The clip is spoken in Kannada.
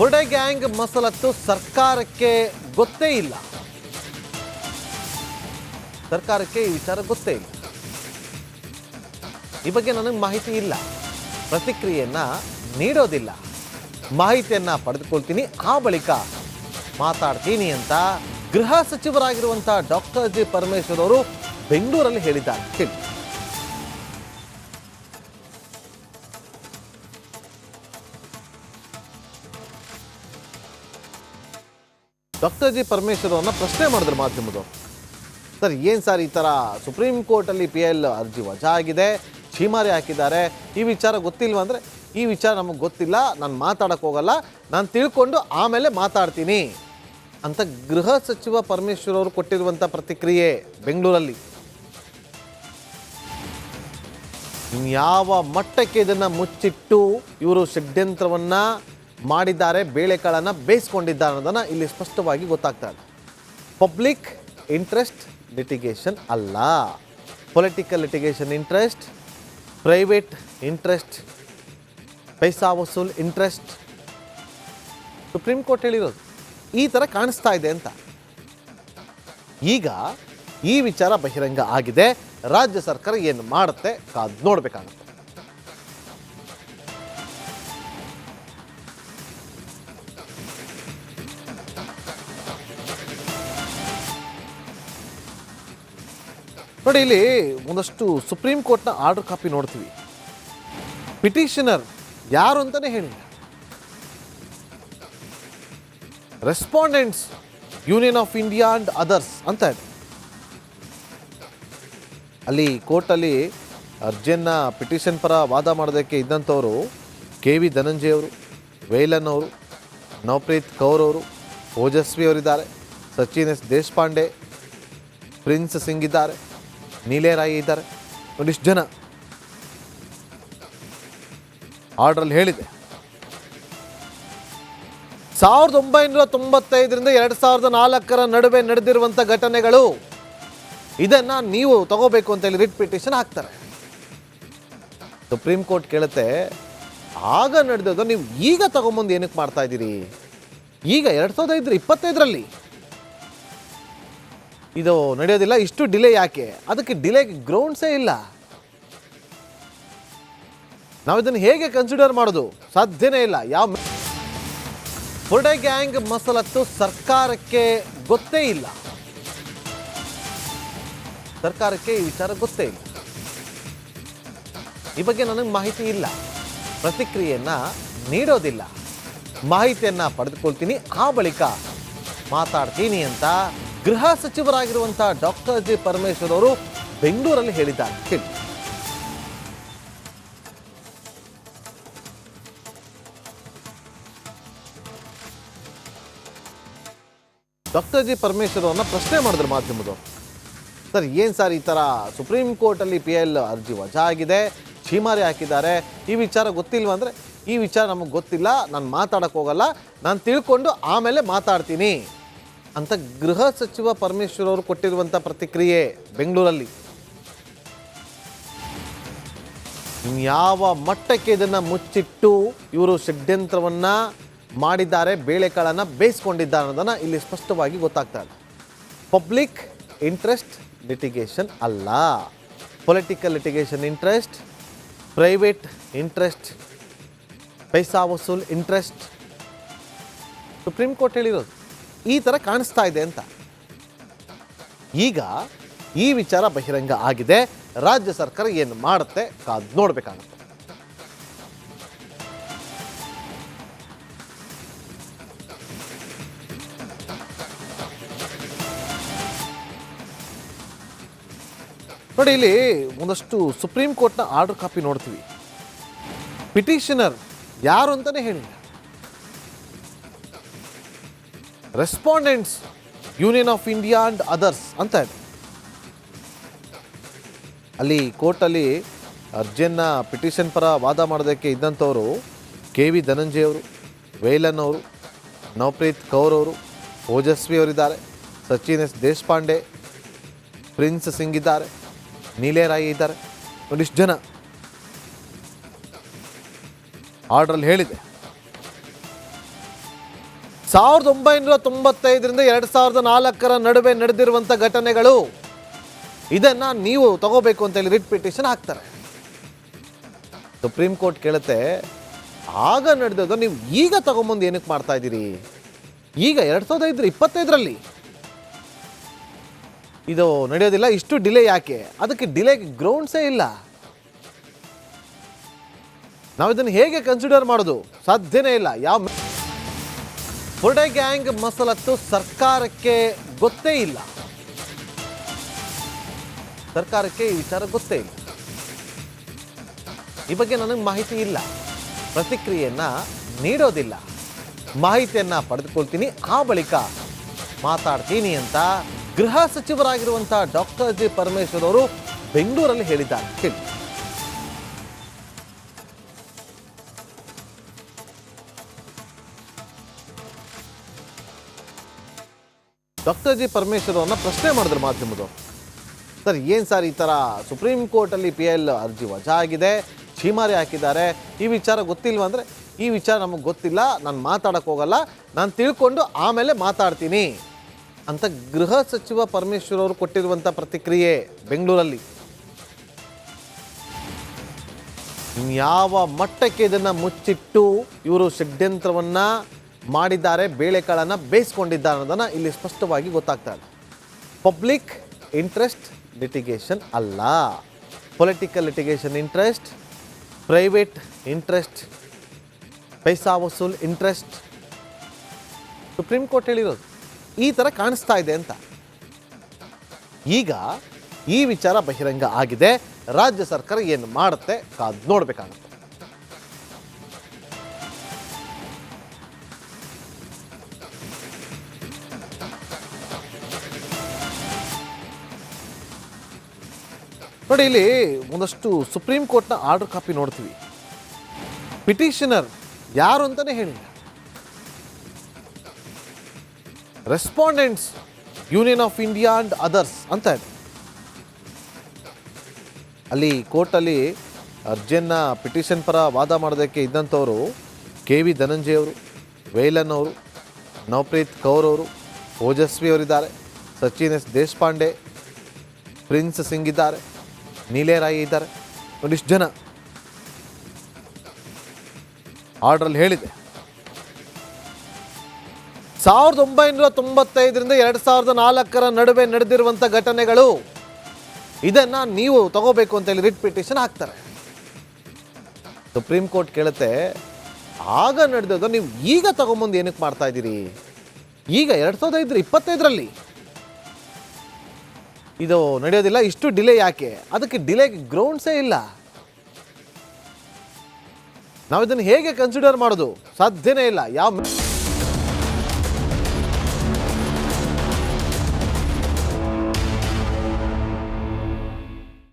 ಬುರ್ಡೆ ಗ್ಯಾಂಗ್ ಮಸಲತ್ತು ಸರ್ಕಾರಕ್ಕೆ ಗೊತ್ತೇ ಇಲ್ಲ. ಸರ್ಕಾರಕ್ಕೆ ಈ ವಿಚಾರ ಗೊತ್ತೇ ಇಲ್ಲ. ಈ ಬಗ್ಗೆ ನನಗೆ ಮಾಹಿತಿ ಇಲ್ಲ. ಪ್ರತಿಕ್ರಿಯೆಯನ್ನ ನೀಡೋದಿಲ್ಲ. ಮಾಹಿತಿಯನ್ನ ಪಡೆದುಕೊಳ್ತೀನಿ. ಆ ಬಳಿಕ ಮಾತಾಡ್ತೀನಿ ಅಂತ ಗೃಹ ಸಚಿವರಾಗಿರುವಂಥ ಡಾಕ್ಟರ್ ಜಿ ಪರಮೇಶ್ವರ್ ಅವರು ಬೆಂಗಳೂರಲ್ಲಿ ಹೇಳಿದ್ದಾರೆ. ಕೇಳಿ. ಡಾಕ್ಟರ್ ಜಿ ಪರಮೇಶ್ವರ್ ಅವ್ರನ್ನ ಪ್ರಶ್ನೆ ಮಾಡಿದ್ರು ಮಾಧ್ಯಮದವರು. ಸರ್, ಏನು ಸರ್ ಈ ಥರ ಸುಪ್ರೀಂ ಕೋರ್ಟಲ್ಲಿ ಪಿ ಎಲ್ ಅರ್ಜಿ ವಜಾ ಆಗಿದೆ ಛೀಮಾರಿ ಹಾಕಿದ್ದಾರೆ, ಈ ವಿಚಾರ ಗೊತ್ತಿಲ್ವಾ ಅಂದರೆ, ಈ ವಿಚಾರ ನಮಗೆ ಗೊತ್ತಿಲ್ಲ, ನಾನು ಮಾತಾಡೋಕೆ ಹೋಗಲ್ಲ, ನಾನು ತಿಳ್ಕೊಂಡು ಆಮೇಲೆ ಮಾತಾಡ್ತೀನಿ ಅಂತ ಗೃಹ ಸಚಿವ ಪರಮೇಶ್ವರ್ ಅವರು ಕೊಟ್ಟಿರುವಂಥ ಪ್ರತಿಕ್ರಿಯೆ ಬೆಂಗಳೂರಲ್ಲಿ. ಯಾವ ಮಟ್ಟಕ್ಕೆ ಇದನ್ನು ಮುಚ್ಚಿಟ್ಟು ಇವರು ಷಡ್ಯಂತ್ರವನ್ನ ಮಾಡಿದ್ದಾರೆ, ಬೇಳೆಕಾಳನ್ನು ಬೇಯಿಸ್ಕೊಂಡಿದ್ದಾರೆ ಅನ್ನೋದನ್ನು ಇಲ್ಲಿ ಸ್ಪಷ್ಟವಾಗಿ ಗೊತ್ತಾಗ್ತಾ ಇದೆ ಪಬ್ಲಿಕ್ ಇಂಟ್ರೆಸ್ಟ್ ಲಿಟಿಗೇಷನ್ ಅಲ್ಲ. Political litigation interest private interest ಪೈಸಾ ವಸೂಲ್ ಇಂಟ್ರೆಸ್ಟ್ ಸುಪ್ರೀಂ ಕೋರ್ಟ್ ಹೇಳಿರೋದು. ಈ ಥರ ಕಾಣಿಸ್ತಾ ಇದೆ ಅಂತ. ಈಗ ಈ ವಿಚಾರ ಬಹಿರಂಗ ಆಗಿದೆ. ರಾಜ್ಯ ಸರ್ಕಾರ ಏನು ಮಾಡುತ್ತೆ ಕಾದು ನೋಡ್ಬೇಕಾಗುತ್ತೆ. ನೋಡಿ, ಇಲ್ಲಿ ಒಂದಷ್ಟು ಸುಪ್ರೀಂ ಕೋರ್ಟ್ನ ಆರ್ಡರ್ ಕಾಪಿ ನೋಡ್ತೀವಿ. ಪಿಟಿಷನರ್ ಯಾರು ಅಂತಾನೆ ಹೇಳಿಲ್ಲ. Respondents Union of India and others ಅಂತ ಇದೆ. ಅಲ್ಲಿ ಕೋರ್ಟಲ್ಲಿ ಅರ್ಜಿಯನ್ನ ಪಿಟಿಷನ್ ಪರ ವಾದ ಮಾಡೋದಕ್ಕೆ ಇದ್ದಂಥವರು ಕೆ ವಿ ಧನಂಜಯ ಅವರು ವೇಲನ್ ಅವರು, ನವಪ್ರೀತ್ ಕೌರ್ ಅವರು, ಓಜಸ್ವಿ ಅವರಿದ್ದಾರೆ, ಸಚಿನ್ ಎಸ್ ದೇಶಪಾಂಡೆ, ಪ್ರಿನ್ಸ್ ಸಿಂಗ್ ಇದ್ದಾರೆ. ನೀಲೇ ರಾಯಿ ಇದ್ದಾರೆ. ಒಂದಿಷ್ಟು ಜನ ಆರ್ಡ್ರಲ್ಲಿ ಹೇಳಿದೆ. ಸಾವಿರದ ಒಂಬೈನೂರ ತೊಂಬತ್ತೈದರಿಂದ ಎರಡು ಸಾವಿರದ ನಾಲ್ಕರ ನಡುವೆ ನಡೆದಿರುವಂಥ ಘಟನೆಗಳು, ಇದನ್ನು ನೀವು ತಗೋಬೇಕು ಅಂತ ಹೇಳಿ ರಿಟ್ ಪಿಟಿಷನ್ ಹಾಕ್ತಾರೆ. ಸುಪ್ರೀಂ ಕೋರ್ಟ್ ಕೇಳುತ್ತೆ, ಆಗ ನಡೆದದ್ದು, ನೀವು ಈಗ ತಗೊಂಬಂದು ಏನಕ್ಕೆ ಮಾಡ್ತಾ ಇದ್ದೀರಿ? ಈಗ ಎರಡು ಸಾವಿರದ ಐದರ ಇಪ್ಪತ್ತೈದರಲ್ಲಿ ಇದು ನಡೆಯೋದಿಲ್ಲ. ಇಷ್ಟು ಡಿಲೇ ಯಾಕೆ? ಅದಕ್ಕೆ ಡಿಲೇ ಗ್ರೌಂಡ್ಸೇ ಇಲ್ಲ. ನಾವು ಇದನ್ನು ಹೇಗೆ ಕನ್ಸಿಡರ್ ಮಾಡೋದು? ಸಾಧ್ಯನೇ ಇಲ್ಲ. ಯಾವ ಹೊರಡೆ ಗ್ಯಾಂಗ್ ಮಸಲತ್ತು ಸರ್ಕಾರಕ್ಕೆ ಗೊತ್ತೇ ಇಲ್ಲ. ಸರ್ಕಾರಕ್ಕೆ ಈ ವಿಚಾರ ಗೊತ್ತೇ ಇಲ್ಲ. ಈ ಬಗ್ಗೆ ನನಗೆ ಮಾಹಿತಿ ಇಲ್ಲ. ಪ್ರತಿಕ್ರಿಯೆಯನ್ನ ನೀಡೋದಿಲ್ಲ. ಮಾಹಿತಿಯನ್ನ ಪಡೆದುಕೊಳ್ತೀನಿ. ಆ ಬಳಿಕ ಮಾತಾಡ್ತೀನಿ ಅಂತ ಗೃಹ ಸಚಿವರಾಗಿರುವಂತಹ ಡಾಕ್ಟರ್ ಜಿ ಪರಮೇಶ್ವರ್ ಅವರು ಬೆಂಗಳೂರಲ್ಲಿ ಹೇಳಿದ್ದಾರೆ. ಡಾಕ್ಟರ್ ಜಿ ಪರಮೇಶ್ವರ್ ಅವರನ್ನ ಪ್ರಶ್ನೆ ಮಾಡಿದ್ರು ಮಾಧ್ಯಮದವರು. ಸರ್, ಏನು ಸರ್ ಈ ಥರ ಸುಪ್ರೀಂ ಕೋರ್ಟಲ್ಲಿ ಪಿ ಎಲ್ ಅರ್ಜಿ ವಜಾ ಆಗಿದೆ, ಛೀಮಾರಿ ಹಾಕಿದ್ದಾರೆ, ಈ ವಿಚಾರ ಗೊತ್ತಿಲ್ವಾ ಅಂದರೆ ಈ ವಿಚಾರ ನಮಗೆ ಗೊತ್ತಿಲ್ಲ, ನಾನು ಮಾತಾಡಕ್ಕೆ ಹೋಗಲ್ಲ, ನಾನು ತಿಳ್ಕೊಂಡು ಆಮೇಲೆ ಮಾತಾಡ್ತೀನಿ. ಅಂತ ಗೃಹ ಸಚಿವ ಪರಮೇಶ್ವರ್ ಅವರು ಕೊಟ್ಟಿರುವಂಥ ಪ್ರತಿಕ್ರಿಯೆ ಬೆಂಗಳೂರಲ್ಲಿ. ಯಾವ ಮಟ್ಟಕ್ಕೆ ಇದನ್ನು ಮುಚ್ಚಿಟ್ಟು ಇವರು ಷಡ್ಯಂತ್ರವನ್ನ ಮಾಡಿದ್ದಾರೆ, ಬೇಳೆಕಾಳನ್ನು ಬೇಯಿಸ್ಕೊಂಡಿದ್ದಾರೆ ಅನ್ನೋದನ್ನು ಇಲ್ಲಿ ಸ್ಪಷ್ಟವಾಗಿ ಗೊತ್ತಾಗ್ತಾ ಇದೆ ಪಬ್ಲಿಕ್ ಇಂಟ್ರೆಸ್ಟ್ ಲಿಟಿಗೇಷನ್ ಅಲ್ಲ. Political litigation interest private interest ಪೈಸಾ ವಸೂಲ್ ಇಂಟ್ರೆಸ್ಟ್ ಸುಪ್ರೀಂ ಕೋರ್ಟ್ ಹೇಳಿರೋದು. ಈ ಥರ ಕಾಣಿಸ್ತಾ ಇದೆ ಅಂತ. ಈಗ ಈ ವಿಚಾರ ಬಹಿರಂಗ ಆಗಿದೆ. ರಾಜ್ಯ ಸರ್ಕಾರ ಏನು ಮಾಡುತ್ತೆ ಕಾದು ನೋಡಬೇಕಾಗುತ್ತೆ. ನೋಡಿ, ಇಲ್ಲಿ ಒಂದಷ್ಟು ಸುಪ್ರೀಂ ಕೋರ್ಟ್ನ ಆರ್ಡರ್ ಕಾಪಿ ನೋಡ್ತೀವಿ. ಪಿಟಿಷನರ್ ಯಾರು ಅಂತಾನೆ ಹೇಳಿಲ್ಲ. Respondents Union of India and others ಅಂತ ಇದೆ ಅಲ್ಲಿ ಕೋರ್ಟಲ್ಲಿ ಅರ್ಜಿಯನ್ನು ಪಿಟಿಷನ್ ಪರ ವಾದ ಮಾಡೋದಕ್ಕೆ ಇದ್ದಂಥವರು ಕೆ ವಿ ಧನಂಜಯ ಅವರು, ವೇಲನ್ ಅವರು, ನವಪ್ರೀತ್ ಕೌರ್ ಅವರು, ಓಜಸ್ವಿ ಅವರಿದ್ದಾರೆ ಸಚಿನ್ ಎಸ್ ದೇಶಪಾಂಡೆ, ಪ್ರಿನ್ಸ್ ಸಿಂಗ್ ಇದ್ದಾರೆ, ನೀಲೇ ರಾಯಿ ಇದ್ದಾರೆ, ಒಂದಿಷ್ಟು ಜನ. ಆರ್ಡ್ರಲ್ಲಿ ಹೇಳಿದೆ. ಸಾವಿರದ ಒಂಬೈನೂರ ತೊಂಬತ್ತೈದರಿಂದ ಎರಡು ಸಾವಿರದ ನಾಲ್ಕರ ನಡುವೆ ನಡೆದಿರುವಂಥ ಘಟನೆಗಳು. ಇದನ್ನ ನೀವು ತಗೋಬೇಕು ಅಂತ ಹೇಳಿ ರಿಟ್ ಪಿಟಿಷನ್ ಹಾಕ್ತಾರೆ. ಸುಪ್ರೀಂ ಕೋರ್ಟ್ ಕೇಳುತ್ತೆ, ಆಗ ನಡೆದದ್ದು ನೀವು ಈಗ ತಗೊಂಬಂದು ಏನಕ್ಕೆ ಮಾಡ್ತಾ ಇದ್ದೀರಿ? ಈಗ ಎರಡು ಸಾವಿರದ ಐದರ ಇಪ್ಪತ್ತೈದರಲ್ಲಿ. ಇದು ನಡೆಯೋದಿಲ್ಲ, ಇಷ್ಟು ಡಿಲೇ ಯಾಕೆ? ಅದಕ್ಕೆ ಡಿಲೇಗೆ ಗ್ರೌಂಡ್ಸೇ ಇಲ್ಲ. ನಾವು ಇದನ್ನು ಹೇಗೆ ಕನ್ಸಿಡರ್ ಮಾಡೋದು? ಸಾಧ್ಯನೇ ಇಲ್ಲ. ಯಾವ ಫುಡೆ ಗ್ಯಾಂಗ್ ಮಸಲತ್ತು ಸರ್ಕಾರಕ್ಕೆ ಗೊತ್ತೇ ಇಲ್ಲ. ಸರ್ಕಾರಕ್ಕೆ ಈ ವಿಚಾರ ಗೊತ್ತೇ ಇಲ್ಲ. ಈ ಬಗ್ಗೆ ನನಗೆ ಮಾಹಿತಿ ಇಲ್ಲ. ಪ್ರತಿಕ್ರಿಯೆಯನ್ನ ನೀಡೋದಿಲ್ಲ. ಮಾಹಿತಿಯನ್ನ ಪಡೆದುಕೊಳ್ತೀನಿ. ಆ ಬಳಿಕ ಮಾತಾಡ್ತೀನಿ ಅಂತ ಗೃಹ ಸಚಿವರಾಗಿರುವಂಥ ಡಾಕ್ಟರ್ ಜಿ ಪರಮೇಶ್ವರ್ ಅವರು ಬೆಂಗಳೂರಲ್ಲಿ ಹೇಳಿದ್ದಾರೆ. ಕೇಳಿ. ಡಾಕ್ಟರ್ ಜಿ ಪರಮೇಶ್ವರ್ ಅವ್ರನ್ನ ಪ್ರಶ್ನೆ ಮಾಡಿದ್ರು ಮಾಧ್ಯಮದವರು. ಸರ್, ಏನು ಸರ್ ಈ ಥರ ಸುಪ್ರೀಂ ಕೋರ್ಟಲ್ಲಿ ಪಿ ಎಲ್ ಅರ್ಜಿ ವಜಾ ಆಗಿದೆ ಛೀಮಾರಿ ಹಾಕಿದ್ದಾರೆ, ಈ ವಿಚಾರ ಗೊತ್ತಿಲ್ವ ಅಂದರೆ, ಈ ವಿಚಾರ ನಮಗೆ ಗೊತ್ತಿಲ್ಲ, ನಾನು ಮಾತಾಡೋಕ್ಕೆ ಹೋಗಲ್ಲ, ನಾನು ತಿಳ್ಕೊಂಡು ಆಮೇಲೆ ಮಾತಾಡ್ತೀನಿ ಅಂತ ಗೃಹ ಸಚಿವ ಪರಮೇಶ್ವರ್ ಅವರು ಕೊಟ್ಟಿರುವಂಥ ಪ್ರತಿಕ್ರಿಯೆ ಬೆಂಗಳೂರಲ್ಲಿ. ಯಾವ ಮಟ್ಟಕ್ಕೆ ಇದನ್ನು ಮುಚ್ಚಿಟ್ಟು ಇವರು ಷಡ್ಯಂತ್ರವನ್ನು ಮಾಡಿದ್ದಾರೆ, ಬೇಳೆಕಾಳನ್ನು ಬೇಯಿಸ್ಕೊಂಡಿದ್ದಾರೆ ಅನ್ನೋದನ್ನು ಇಲ್ಲಿ ಸ್ಪಷ್ಟವಾಗಿ ಗೊತ್ತಾಗ್ತಾ ಇದೆ ಪಬ್ಲಿಕ್ ಇಂಟ್ರೆಸ್ಟ್ ಲಿಟಿಗೇಷನ್ ಅಲ್ಲ. Political litigation interest private interest ಪೈಸಾ ವಸೂಲ್ ಇಂಟ್ರೆಸ್ಟ್ ಸುಪ್ರೀಂ ಕೋರ್ಟ್ ಹೇಳಿರೋದು, ಈ ಥರ ಕಾಣಿಸ್ತಾ ಇದೆ ಅಂತ. ಈಗ ಈ ವಿಚಾರ ಬಹಿರಂಗ ಆಗಿದೆ. ರಾಜ್ಯ ಸರ್ಕಾರ ಏನು ಮಾಡುತ್ತೆ ಕಾದು ನೋಡ್ಬೇಕಾಗುತ್ತೆ. ನೋಡಿ, ಇಲ್ಲಿ ಒಂದಷ್ಟು ಸುಪ್ರೀಂ ಕೋರ್ಟ್ನ ಆರ್ಡರ್ ಕಾಪಿ ನೋಡ್ತೀವಿ. ಪಿಟಿಷನರ್ ಯಾರು ಅಂತಲೇ ಹೇಳಿಲ್ಲ. Respondents, union of India and others ಅಂತ ಇದೆ. ಅಲ್ಲಿ ಕೋರ್ಟಲ್ಲಿ ಅರ್ಜಿಯನ್ನ ಪಿಟಿಷನ್ ಪರ ವಾದ ಮಾಡೋದಕ್ಕೆ ಇದ್ದಂಥವರು ಕೆ ವಿ ಧನಂಜಯ ಅವರು, ವೇಲನ್ ಅವರು, ನವಪ್ರೀತ್ ಕೌರ್ ಅವರು, ಓಜಸ್ವಿ ಅವರಿದ್ದಾರೆ, ಸಚಿನ್ ಎಸ್ ದೇಶಪಾಂಡೆ, ಪ್ರಿನ್ಸ್ ಸಿಂಗ್ ಇದ್ದಾರೆ. ನೀಲೇರಾಯಿ ಇದ್ದಾರೆ. ಒಂದಿಷ್ಟು ಜನ. ಆರ್ಡ್ರಲ್ಲಿ ಹೇಳಿದೆ. ಸಾವಿರದ ಒಂಬೈನೂರ ತೊಂಬತ್ತೈದರಿಂದ ಎರಡು ಸಾವಿರದ ನಾಲ್ಕರ ನಡುವೆ ನಡೆದಿರುವಂಥ ಘಟನೆಗಳು, ಇದನ್ನು ನೀವು ತಗೋಬೇಕು ಅಂತ ಹೇಳಿ ರಿಟ್ ಪಿಟಿಷನ್ ಹಾಕ್ತಾರೆ. ಸುಪ್ರೀಂ ಕೋರ್ಟ್ ಕೇಳುತ್ತೆ, ಆಗ ನಡೆದದ್ದು, ನೀವು ಈಗ ತಗೊಂಬಂದು ಏನಕ್ಕೆ ಮಾಡ್ತಾ ಇದ್ದೀರಿ? ಈಗ ಎರಡು ಸಾವಿರದ ಐದರ, ಇಪ್ಪತ್ತೈದರಲ್ಲಿ. ಇದು ನಡೆಯೋದಿಲ್ಲ. ಇಷ್ಟು ಡಿಲೇ ಯಾಕೆ? ಅದಕ್ಕೆ ಡಿಲೇ ಗ್ರೌಂಡ್ಸೇ ಇಲ್ಲ. ನಾವು ಇದನ್ನು ಹೇಗೆ ಕನ್ಸಿಡರ್ ಮಾಡೋದು? ಸಾಧ್ಯನೇ ಇಲ್ಲ. ಯಾವ